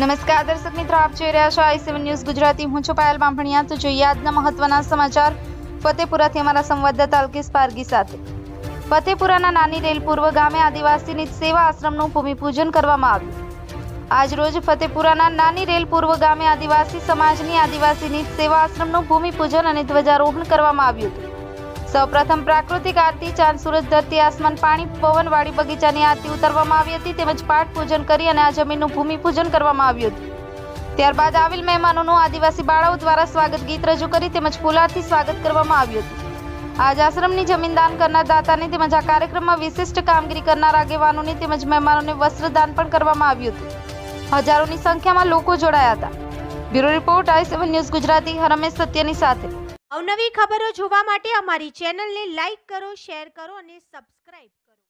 નમસ્કાર, દર્શક મિત્રો, આપ જોઈ રહ્યા છો આઈ સેવન ન્યૂઝ ગુજરાતી. હું છું પાયલ બાંભણિયા તો જોઈએ આજના મહત્વના સમાચાર. ફતેપુરાથી અમારા સંવાદદાતા અલ્કેશ પારગી સાથે. ફતેપુરાના નાની રેલ પૂર્વ ગામે આદિવાસીની સેવા આશ્રમનું ભૂમિપૂજન કરવામાં આવ્યું. આજરોજ ફતેપુરાના નાની રેલ પૂર્વ ગામે આદિવાસી સમાજની આદિવાસીની સેવા આશ્રમનું ભૂમિપૂજન અને ધ્વજારોહણ કરવામાં આવ્યું હતું. સૌપ્રથમ પ્રાકૃતિક આરતી ચાંદ સૂરજ ધરતી આસમાન પાણી પવન વાડી બગીચાની આરતી ઉતારવામાં આવી હતી તેમજ પાઠ પૂજન કરી અને આ જમીનનું ભૂમિપૂજન કરવામાં આવ્યું હતું. ત્યારબાદ આવેલ મહેમાનોનું આદિવાસી બાળાઓ દ્વારા સ્વાગત ગીત રજૂ કરી તેમજ ફુલારથી સ્વાગત કરવામાં આવ્યું હતું. આજ આશ્રમની જમીન દાન કરનાર દાતાને તેમજ આ કાર્યક્રમમાં વિશિષ્ટ કામગીરી કરનાર આગેવાનોને તેમજ મહેમાનોને વસ્ત્રદાન પણ કરવામાં આવ્યું હતું. હજારોની સંખ્યામાં લોકો જોડાયા હતા. Bureau report I seven news Gujarati Harmesh સત્યની સાથે. અવનવી ખબરો જોવા માટે અમારી ચેનલને લાઈક કરો શેર કરો અને સબસ્ક્રાઇબ કરો.